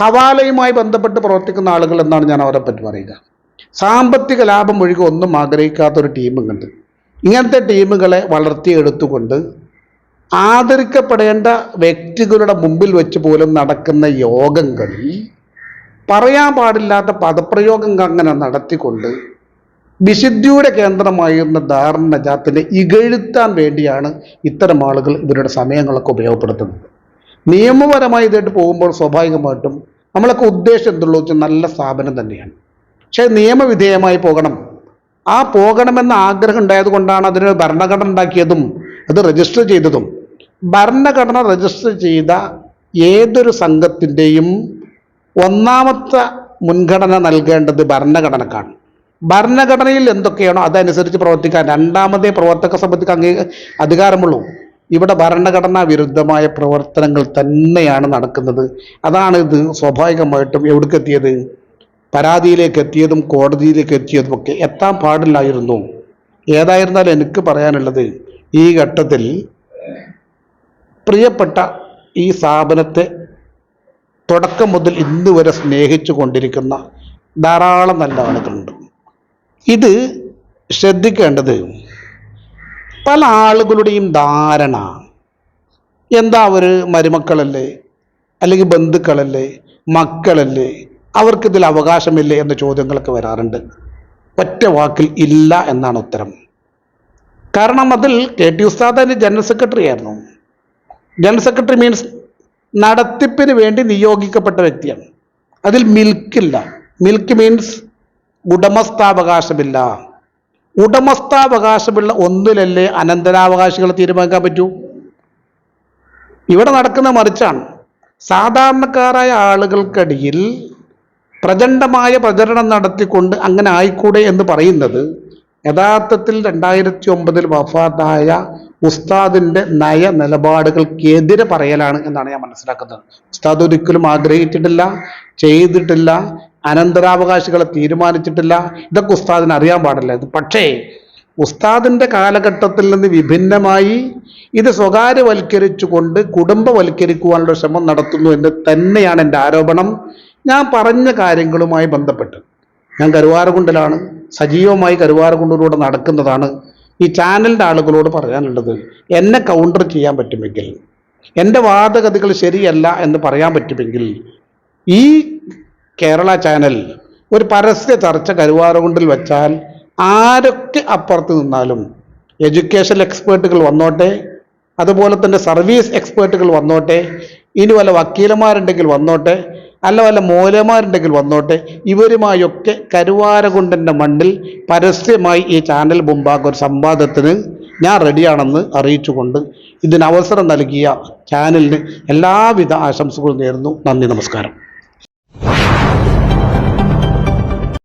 ഹവാലയുമായി ബന്ധപ്പെട്ട് പ്രവർത്തിക്കുന്ന ആളുകൾ എന്നാണ് ഞാൻ അവരെ പറ്റി പറയുക. സാമ്പത്തിക ലാഭം ഒഴികെ ഒന്നും ആഗ്രഹിക്കാത്ത ഒരു ടീമും കണ്ട് ഇങ്ങനത്തെ ടീമുകളെ വളർത്തിയെടുത്തുകൊണ്ട് ആദരിക്കപ്പെടേണ്ട വ്യക്തികളുടെ മുമ്പിൽ വെച്ച് പോലും നടക്കുന്ന യോഗങ്ങളിൽ പറയാൻ പാടില്ലാത്ത പദപ്രയോഗം അങ്ങനെ നടത്തിക്കൊണ്ട് വിശുദ്ധിയുടെ കേന്ദ്രമായിരുന്ന ധാരണ നജാത്തിനെ ഇകഴ്ത്താൻ വേണ്ടിയാണ് ഇത്തരം ആളുകൾ ഇവരുടെ സമയങ്ങളൊക്കെ ഉപയോഗപ്പെടുത്തുന്നത്. നിയമപരമായി ഇതായിട്ട് പോകുമ്പോൾ സ്വാഭാവികമായിട്ടും നമ്മളൊക്കെ ഉദ്ദേശം എന്തുള്ളൂ വെച്ചാൽ നല്ല സ്ഥാപനം തന്നെയാണ്. പക്ഷേ നിയമവിധേയമായി പോകണം. ആ പോകണമെന്ന ആഗ്രഹം ഉണ്ടായത് കൊണ്ടാണ് അതിന് ഭരണഘടന ഉണ്ടാക്കിയതും അത് രജിസ്റ്റർ ചെയ്തതും. ഭരണഘടന രജിസ്റ്റർ ചെയ്ത ഏതൊരു സംഘത്തിന്റെയും ഒന്നാമത്തെ മുൻഗണന നൽകേണ്ടത് ഭരണഘടനക്കാണ്. ഭരണഘടനയിൽ എന്തൊക്കെയാണോ അതനുസരിച്ച് പ്രവർത്തിക്കാൻ. രണ്ടാമതേ പ്രവർത്തക സമിതിക്ക് അംഗീ അധികാരമുള്ളൂ. ഇവിടെ ഭരണഘടനാ വിരുദ്ധമായ പ്രവർത്തനങ്ങൾ തന്നെയാണ് നടക്കുന്നത്. അതാണ് ഇത് സ്വാഭാവികമായിട്ടും എവിടേക്കെത്തിയത് പരാതിയിലേക്ക് എത്തിയതും കോടതിയിലേക്ക് എത്തിയതും ഒക്കെ എത്താൻ പാടില്ലായിരുന്നു. ഏതായിരുന്നാലും എനിക്ക് പറയാനുള്ളത് ഈ ഘട്ടത്തിൽ പ്രിയപ്പെട്ട ഈ സ്ഥാപനത്തെ തുടക്കം മുതൽ ഇന്ന് വരെ സ്നേഹിച്ചു കൊണ്ടിരിക്കുന്ന ധാരാളം നല്ല ആളുകളുണ്ട്. ഇത് ശ്രദ്ധിക്കേണ്ടത് പല ആളുകളുടെയും ധാരണ. എന്താ അവർ മരുമക്കളല്ലേ? അല്ലെങ്കിൽ ബന്ധുക്കളല്ലേ? മക്കളല്ലേ? അവർക്കിതിൽ അവകാശമില്ലേ എന്ന ചോദ്യങ്ങളൊക്കെ വരാറുണ്ട്. ഒറ്റ വാക്കിൽ ഇല്ല എന്നാണ് ഉത്തരം. കാരണം അതിൽ കെ ടി ഉസ്താദ് അതിന്റെ ജനറൽ സെക്രട്ടറി ആയിരുന്നു. ജനറൽ സെക്രട്ടറി മീൻസ് നടത്തിപ്പിന് വേണ്ടി നിയോഗിക്കപ്പെട്ട വ്യക്തിയാണ്. അതിൽ മിൽക്കില്ല. Milk means ഉടമസ്ഥാവകാശമില്ല. ഉടമസ്ഥാവകാശമുള്ള ഒന്നിലല്ലേ അനന്തരാവകാശികളെ തീരുമാനിക്കാൻ പറ്റൂ? ഇവിടെ നടക്കുന്ന മറിച്ചാണ്. സാധാരണക്കാരായ ആളുകൾക്കിടയിൽ പ്രചണ്ഡമായ പ്രചരണം നടത്തിക്കൊണ്ട് അങ്ങനെ ആയിക്കൂടെ എന്ന് പറയുന്നത് യഥാർത്ഥത്തിൽ രണ്ടായിരത്തി ഒമ്പതിൽ വഫാത്തായ ഉസ്താദിന്റെ നയ നിലപാടുകൾക്കെതിരെ പറയലാണ് എന്നാണ് ഞാൻ മനസ്സിലാക്കുന്നത്. ഉസ്താദ് ഒരിക്കലും ആഗ്രഹിച്ചിട്ടില്ല ചെയ്തിട്ടില്ല അനന്തരാവകാശികളെ തീരുമാനിച്ചിട്ടില്ല. ഇതൊക്കെ ഉസ്താദിന് അറിയാൻ പാടില്ല. പക്ഷേ ഉസ്താദിന്റെ കാലഘട്ടത്തിൽ നിന്ന് വിഭിന്നമായി ഇത് സ്വകാര്യവൽക്കരിച്ചുകൊണ്ട് കുടുംബവൽക്കരിക്കുവാനുള്ള ശ്രമം നടത്തുന്നു എന്ന് തന്നെയാണ് എന്റെ ആരോപണം. ഞാൻ പറഞ്ഞ കാര്യങ്ങളുമായി ബന്ധപ്പെട്ട്. ഞാൻ കരുവാരകുണ്ടിലാണ്. സജീവമായി കരുവാരകുണ്ടിലൂടെ നടക്കുന്നതാണ് ഈ ചാനലിന്റെ ആളുകളോട് പറയാനുള്ളത്. എന്നെ കൗണ്ടർ ചെയ്യാൻ പറ്റുമെങ്കിൽ എന്റെ വാദഗതികൾ ശരിയല്ല എന്ന് പറയാൻ പറ്റുമെങ്കിൽ ഈ കേരള ചാനൽ ഒരു പരസ്യ ചർച്ച കരുവാരകുണ്ടിൽ വെച്ചാൽ ആരൊക്കെ അപ്പുറത്ത് നിന്നാലും എഡ്യൂക്കേഷൻ എക്സ്പേർട്ടുകൾ വന്നോട്ടെ അതുപോലെ തന്നെ സർവീസ് എക്സ്പേർട്ടുകൾ വന്നോട്ടെ ഇനി വല്ല വക്കീലന്മാരുണ്ടെങ്കിൽ വന്നോട്ടെ അല്ല വല്ല മൂലമാരുണ്ടെങ്കിൽ വന്നോട്ടെ ഇവരുമായൊക്കെ കരുവാരകുണ്ടന്റെ മണ്ണിൽ പരസ്യമായി ഈ ചാനൽ മുമ്പാകെ ഒരു സംവാദത്തിന് ഞാൻ റെഡിയാണെന്ന് അറിയിച്ചുകൊണ്ട് ഇതിന് അവസരം നൽകിയ ചാനലിന് എല്ലാവിധ ആശംസകളും നേരുന്നു. നന്ദി നമസ്കാരം.